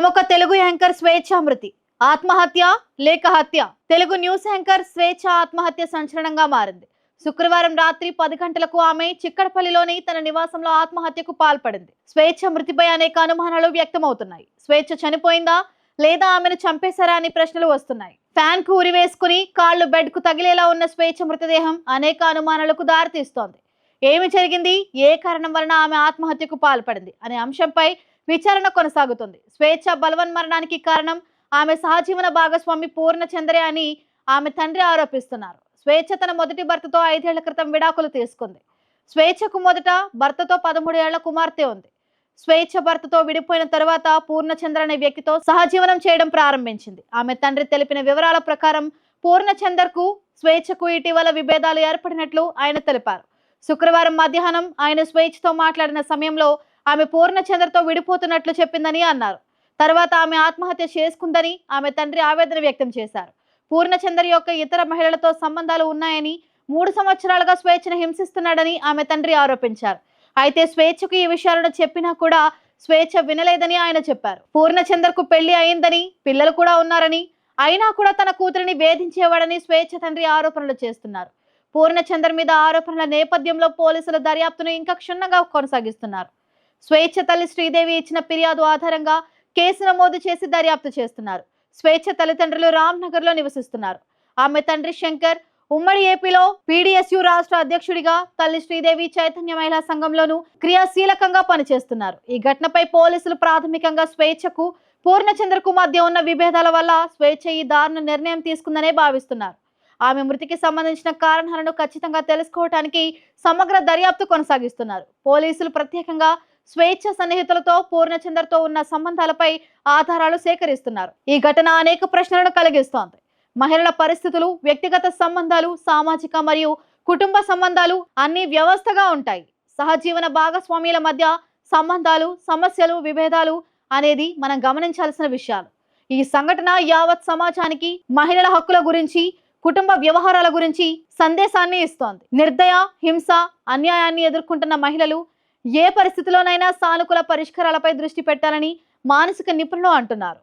ప్రముఖ తెలుగు యాంకర్ స్వేచ్ఛామృతి ఆత్మహత్య లేక హత్య తెలుగు న్యూస్ యాంకర్ స్వేచ్ఛ ఆత్మహత్య సంచలనంగా మారింది. శుక్రవారం రాత్రి పది గంటలకు ఆమె చిక్కడపల్లిలోని తన నివాసంలో ఆత్మహత్యకు పాల్పడింది. స్వేచ్ఛ మృతిపై అనేక అనుమానాలు వ్యక్తమవుతున్నాయి. స్వేచ్ఛ చనిపోయిందా లేదా ఆమెను చంపేశారా అని ప్రశ్నలు వస్తున్నాయి. ఫ్యాన్కు ఉరి కాళ్ళు కాళ్ళు బెడ్కు తగిలేలా ఉన్న స్వేచ్ఛ మృతదేహం అనేక అనుమానాలకు దారితీస్తోంది. ఏమి జరిగింది? ఏ కారణం వలన ఆమె ఆత్మహత్యకు పాల్పడింది? అనే అంశంపై విచారణ కొనసాగుతుంది. స్వేచ్ఛ బలవన్ మరణానికి కారణం ఆమె సహజీవన భాగస్వామి పూర్ణచంద్రే అని ఆమె తండ్రి ఆరోపిస్తున్నారు. స్వేచ్ఛ తన మొదటి భర్తతో ఐదేళ్ళ క్రితం విడాకులు తీసుకుంది. స్వేచ్ఛకు మొదట భర్తతో పదమూడు ఏళ్ళ కుమార్తె ఉంది. స్వేచ్ఛ భర్తతో విడిపోయిన తర్వాత పూర్ణచంద్ర అనే వ్యక్తితో సహజీవనం చేయడం ప్రారంభించింది. ఆమె తండ్రి తెలిపిన వివరాల ప్రకారం పూర్ణచందర్కు స్వేచ్ఛకు ఇటీవల విభేదాలు ఏర్పడినట్లు ఆయన తెలిపారు. శుక్రవారం మధ్యాహ్నం ఆయన స్వేచ్ఛతో మాట్లాడిన సమయంలో ఆమె పూర్ణచంద్రతో విడిపోతున్నట్లు చెప్పిందని అన్నారు. తర్వాత ఆమె ఆత్మహత్య చేసుకుందని ఆమె తండ్రి ఆవేదన వ్యక్తం చేశారు. పూర్ణచంద్ర యొక్క ఇతర మహిళలతో సంబంధాలు ఉన్నాయని మూడు సంవత్సరాలుగా స్వేచ్ఛను హింసిస్తున్నాడని ఆమె తండ్రి ఆరోపించారు. అయితే స్వేచ్ఛకు ఈ విషయాలను చెప్పినా కూడా స్వేచ్ఛ వినలేదని ఆయన చెప్పారు. పూర్ణచందర్కు పెళ్ళి అయిందని పిల్లలు కూడా ఉన్నారని అయినా కూడా తన కూతురిని వేధించేవాడని స్వేచ్ఛ తండ్రి ఆరోపణలు చేస్తున్నారు. పూర్ణచందర్ మీద ఆరోపణల నేపథ్యంలో పోలీసుల దర్యాప్తును ఇంకా క్షుణ్ణంగా కొనసాగిస్తున్నారు. స్వేచ్ఛ తల్లి శ్రీదేవి ఇచ్చిన ఫిర్యాదు ఆధారంగా కేసు నమోదు చేసి దర్యాప్తు చేస్తున్నారు. స్వేచ్ఛ తల్లిదండ్రులు రామ్నగర్లో నివసిస్తున్నారు. ఆమె తండ్రి శంకర్ ఉమ్మడి ఏపీలో పీడీఎస్యు రాష్ట్ర అధ్యక్షుడిగా తల్లి శ్రీదేవి చైతన్య మహిళా సంఘంలోనూ క్రియాశీలకంగా పనిచేస్తున్నారు. ఈ ఘటనపై పోలీసులు ప్రాథమికంగా స్వేచ్ఛకు పూర్ణచంద్రకు మధ్య ఉన్న విభేదాల వల్ల స్వేచ్ఛ ఈ దారుణ నిర్ణయం తీసుకుందనే భావిస్తున్నారు. ఆమె మృతికి సంబంధించిన కారణాలను ఖచ్చితంగా తెలుసుకోవటానికి సమగ్ర దర్యాప్తు కొనసాగిస్తున్నారు. పోలీసులు ప్రత్యేకంగా స్వేచ్ఛ సన్నిహితులతో పూర్ణచందర్తో ఉన్న సంబంధాలపై ఆధారాలు సేకరిస్తున్నారు. ఈ ఘటన అనేక ప్రశ్నలను కలిగిస్తోంది. మహిళల పరిస్థితులు వ్యక్తిగత సంబంధాలు సామాజిక మరియు కుటుంబ సంబంధాలు అన్ని వ్యవస్థగా ఉంటాయి. సహజీవన భాగస్వామ్యుల మధ్య సంబంధాలు సమస్యలు విభేదాలు అనేది మనం గమనించాల్సిన విషయాలు. ఈ సంఘటన యావత్ సమాజానికి మహిళల హక్కుల గురించి కుటుంబ వ్యవహారాల గురించి సందేశాన్ని ఇస్తోంది. నిర్దయ హింస అన్యాయాన్ని ఎదుర్కొంటున్న మహిళలు ఏ పరిస్థితిలోనైనా సానుకూల పరిష్కారాలపై దృష్టి పెట్టాలని మానసిక నిపుణులు అంటున్నారు.